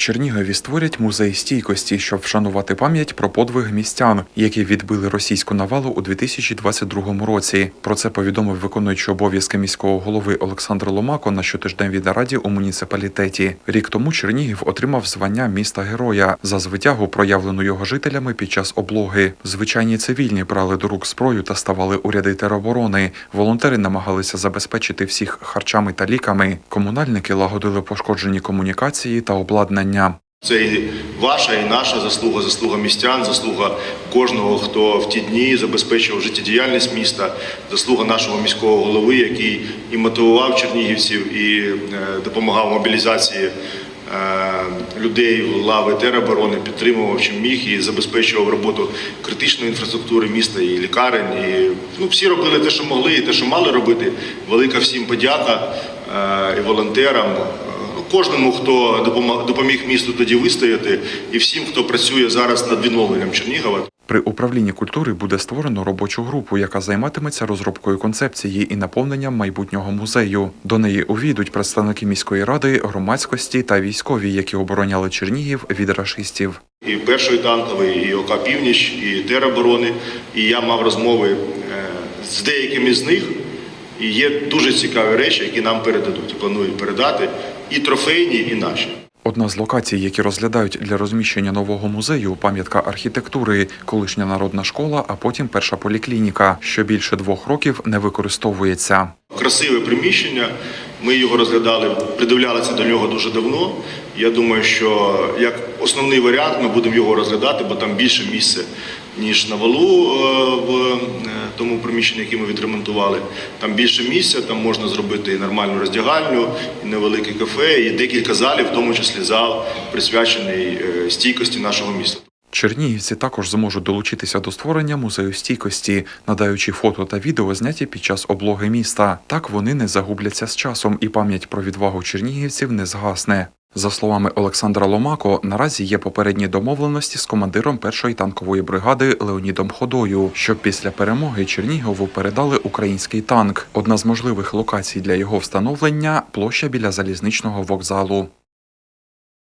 Чернігові створять музей стійкості, щоб вшанувати пам'ять про подвиг містян, які відбили російську навалу у 2022 році. Про це повідомив виконуючий обов'язки міського голови Олександр Ломако на щотижневій нараді у муніципалітеті. Рік тому Чернігів отримав звання міста героя за звитягу, проявлену його жителями під час облоги. Звичайні цивільні брали до рук зброю та ставали у ряди тероборони. Волонтери намагалися забезпечити всіх харчами та ліками. Комунальники лагодили пошкоджені комунікації та обладнання. Це і ваша, і наша заслуга, заслуга містян, заслуга кожного, хто в ті дні забезпечував життєдіяльність міста, заслуга нашого міського голови, який і мотивував чернігівців, і е, допомагав мобілізації е, людей в лави тероборони, підтримував чим міг і забезпечував роботу критичної інфраструктури міста і лікарень. І, ну, всі робили те, що могли, і те, що мали робити. Велика всім подяка е, і волонтерам. Кожному, хто допоміг місту тоді вистояти, і всім, хто працює зараз над відновленням Чернігова. При управлінні культури буде створено робочу групу, яка займатиметься розробкою концепції і наповненням майбутнього музею. До неї увійдуть представники міської ради, громадськості та військові, які обороняли Чернігів від рашистів. І першої танкової, і ОК Північ, і тероборони. І я мав розмови е, з деякими з них. І є дуже цікаві речі, які нам передадуть. і Планують передати і трофейні, і наші. Одна з локацій, які розглядають для розміщення нового музею, пам'ятка архітектури, колишня народна школа, а потім перша поліклініка, що більше двох років не використовується. Красиве приміщення. Ми його розглядали, придивлялися до нього дуже давно. Я думаю, що як основний варіант ми будемо його розглядати, бо там більше місця, ніж на валу е, в е, тому приміщенні, яке ми відремонтували. Там більше місця, там можна зробити і нормальну роздягальню, і невелике кафе, і декілька залів, в тому числі зал, присвячений е, стійкості нашого міста. Чернігівці також зможуть долучитися до створення музею стійкості, надаючи фото та відео зняті під час облоги міста. Так вони не загубляться з часом, і пам'ять про відвагу чернігівців не згасне. За словами Олександра Ломако, наразі є попередні домовленості з командиром першої танкової бригади Леонідом Ходою, щоб після перемоги Чернігову передали український танк. Одна з можливих локацій для його встановлення площа біля залізничного вокзалу.